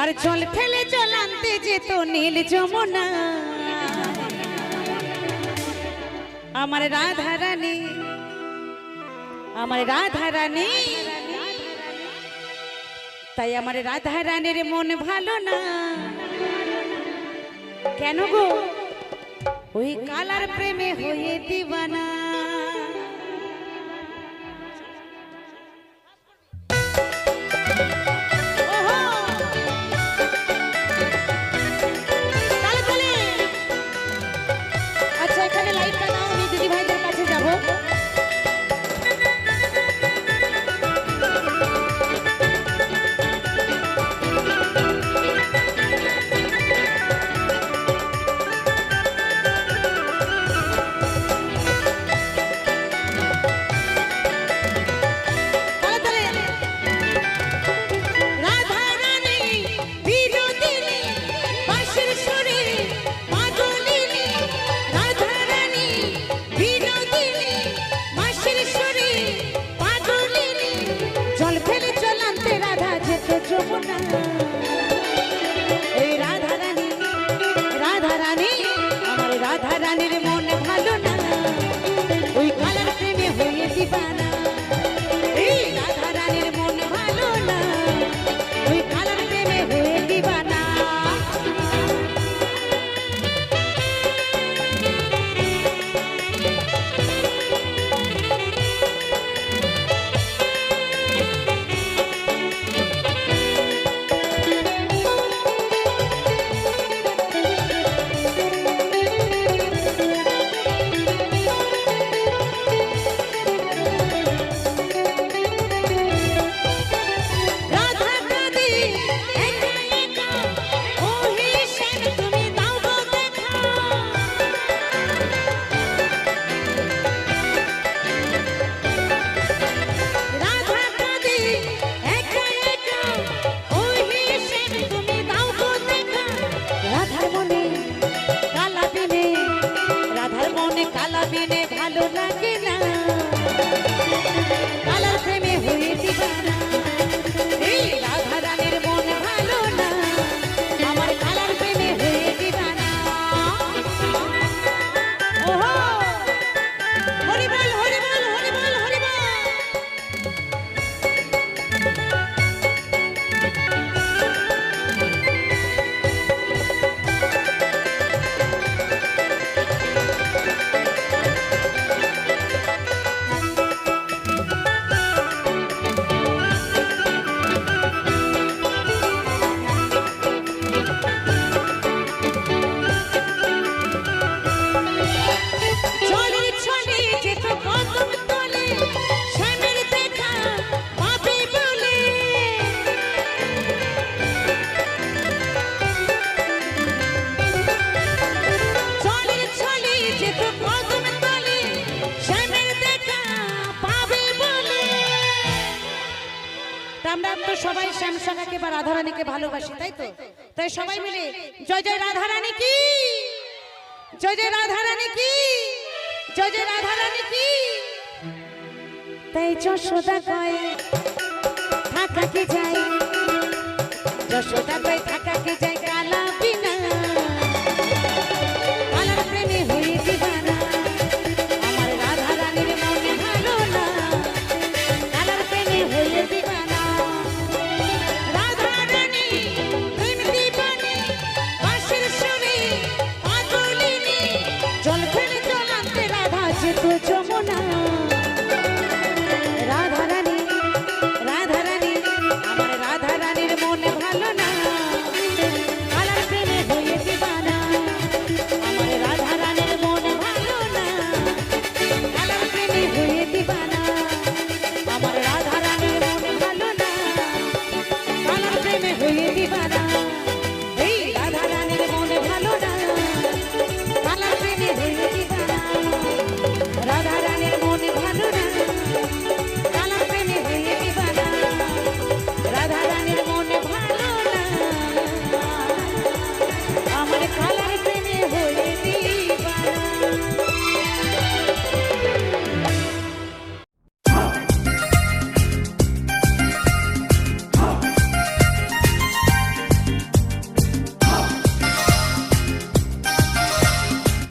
আর জল ফেলে জল আনতে যেত নীল যমুনা। আমার রাধা রানী আমার রাধা রানী তাই আমার রাধা রানীর মন ভালো না। কেন গো? ওই কালার প্রেমে হয়ে দিবানা। আমরা তো সবাই শ্যামশাখাকে বা রাধারানীকে ভালোবাসি, তাই তো? তাই সবাই মিলে জয় জয় রাধারানী কি? জয় জয় রাধারানী কি? জয় জয় রাধারানী কি? তাই যশোদা কয়ে থাকা কি যাই। যশোদা কয়ে থাকা কি যাই কালা বিনা। কালার প্রেমে হয়ে দিবানা। আমার রাধারানীর মনে ভালো না। কালার প্রেমে হয়ে তো যমুনা।